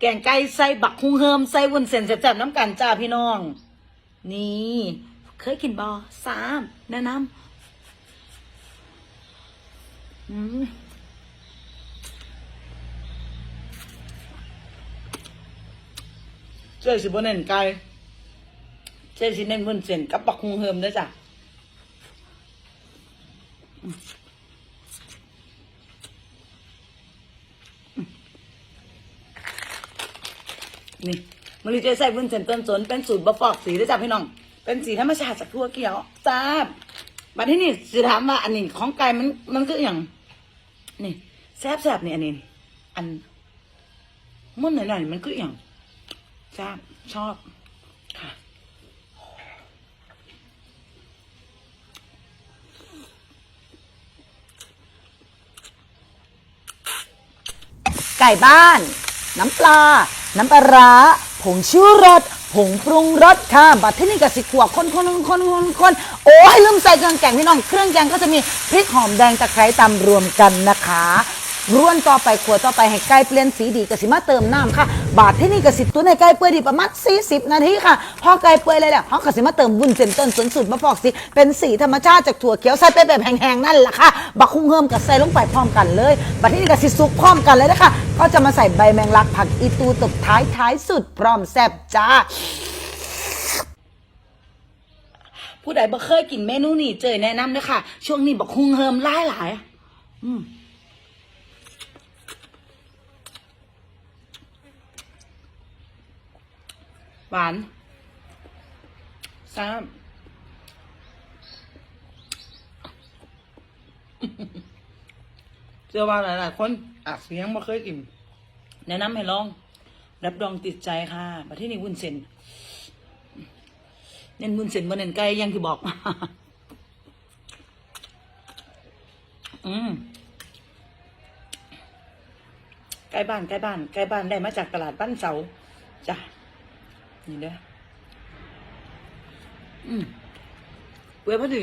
แกงไก่ใส่บักฮุงเฮิมใส่วุ้นเส้นแซ่บๆน้ำกันจ้าพี่น้อง นี่ เคยกินบอสามแนะนำอืมเจ๊สิบเน้นไก่เจ๊สิเน้นวุ้นเส้นกับบักฮุงเฮิมเด้จ้ะ นี่มันจะใส่วุ้นเส้นต้นสนเป็นสูตรบะฟอกสีได้จ้ะพี่น้อง เป็นสีธรรมชาติจากทั่วเกี่ยวจ้าบัดที่นี่สิถามว่าอันนี้ของไก่มันมันคืออย่างนี่แซ่บแซบนี่อันนี้ อันมันหน่อยหน่อยๆมันคืออย่างจ้าบชอบค่ะไก่บ้าน น้ำปลาน้ำปลาผงชูรสผงปรุงรสค่ะบัดที่นี่กับสิขวบคนคนคนคนคนโอ้ยลืมใส่เครื่องแกงพี่น้อง เครื่องแกงก็จะมีพริกหอมแดงตะไคร้ตำรวมกันนะคะ ร่วนต่อไปขวดต่อไปให้ไก่เปลี่ยนสีดีกสิมาเติมน้ำค่ะ บาดที่นี่กสิตัวในไก่เปื่อยดีประมาณ40 นาทีค่ะ พอไก่เปื่อยเลยแหละเขากสิมาเติมวุ้นเส้นต้นสนสุดมาฟอกสีเป็นสีธรรมชาติจากถั่วเขียวใส่ไปแบบแห้งๆนั่นแหละค่ะบักคุ้งเฮิมกับใส่ลงไปพร้อมกันเลยบัดที่นี่กสิสุกพร้อมกันเลยนะคะก็จะมาใส่ใบแมงลักผักอีตูตบท้ายท้ายสุดพร้อมแซ่บจ้าผู้ใดบ่เคยกินเมนูนี้เจอแนะนำเลยค่ะ ช่วงนี้บักคุ้งเฮิมหลายหลายอืม หวานซ้ำเชื่อว่าหลายๆคนอาจจะยังไม่เคยกิน แนะนำให้ลอง รับรองติดใจค่ะมาที่นี่วุ้นเส้นเน้นวุ้นเส้นบนเน้นไก่อยังที่บอกอืมใกล้บ้านใกล้บ้านใกล้บ้านได้มาจากตลาดบ้านเสาจ้ะ นี่เด้ออืมเว้ยพอดี